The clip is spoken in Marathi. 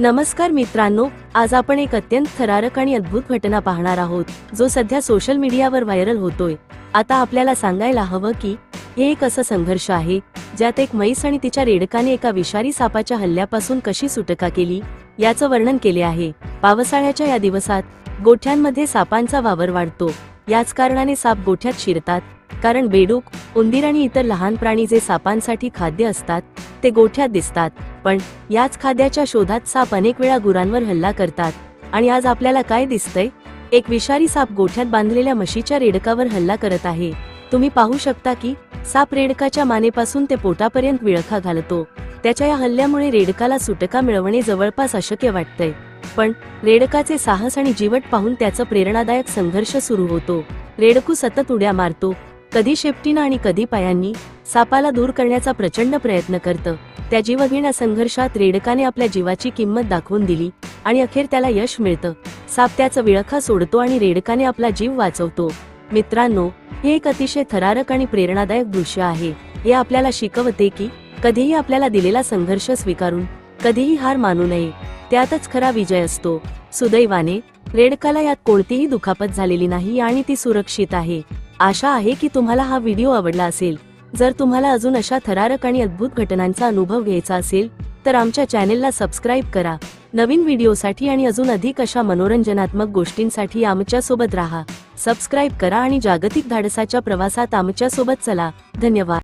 नमस्कार मित्रांनो आज आपण एक अत्यंत थरारक आणि अद्भुत घटना पाहणार आहोत जो सध्या सोशल मीडियावर व्हायरल होतोय. आता आपल्याला सांगायला हवं की हे एक असं संघर्ष आहे ज्यात एक म्हैस आणि तिच्या रेडकाने एका विषारी सापाच्या हल्ल्यापासून कशी सुटका केली याचं वर्णन केले आहे. पावसाळ्याच्या या दिवसात गोठ्यांमध्ये सापांचा वावर वाढतो. याच कारणाने साप गोठ्यात शिरतात कारण बेडूक उंदीर आणि इतर लहान प्राणी जे सापांसाठी खाद्य असतात ते गोठ्यात दिसतात. पण याच खाद्याच्या शोधात साप अनेक वेळा गुरांवर हल्ला करतात. आणि आज आपल्याला काय दिसतंय? एक विषारी साप गोठ्यात बांधलेल्या म्हशीच्या रेडकावर हल्ला करत आहे. तुम्ही पाहू शकता की साप रेडकाच्या मानेपासून ते पोटापर्यंत विळखा घालतो. त्याच्या या हल्ल्यामुळे रेडकाला सुटका मिळवणे जवळपास अशक्य वाटतंय. पण रेडकाचे साहस आणि जीवट पाहून त्याचं प्रेरणादायक संघर्ष सुरू होतो. रेडकू सतत उड्या मारतो. कधी शेपटीनं आणि कधी पायांनी सापाला दूर करण्याचा प्रचंड प्रयत्न करतं. त्या जीवघेण्या संघर्षात रेडकाने आपल्या जीवाची किंमत दाखवून दिली आणि अखेर त्याला यश मिळतं. साप त्याचं विळखा सोडतो आणि रेडकाने आपला जीव वाचवतो. मित्रांनो हे एक अतिशय थरारक आणि प्रेरणादायक दृश्य आहे. हे आपल्याला शिकवते की कधीही आपल्याला दिलेला संघर्ष स्वीकारून कधीही हार मानू नये. त्यातच खरा विजय असतो. सुदैवाने रेडकाला यात कोणतीही दुखापत झालेली नाही आणि ती सुरक्षित आहे. आशा आहे की तुम्हाला हा व्हिडिओ आवडला असेल. जर तुम्हाला अजून अशा थरारक आणि अद्भुत घटनांचा अनुभव घ्यायचा असेल तर आमच्या चॅनेलला सबस्क्राईब करा. नवीन व्हिडिओसाठी आणि अजून अधिक अशा मनोरंजनात्मक गोष्टींसाठी आमच्यासोबत राहा. सबस्क्राईब करा आणि जागतिक धाडसाच्या प्रवासात आमच्यासोबत चला. धन्यवाद.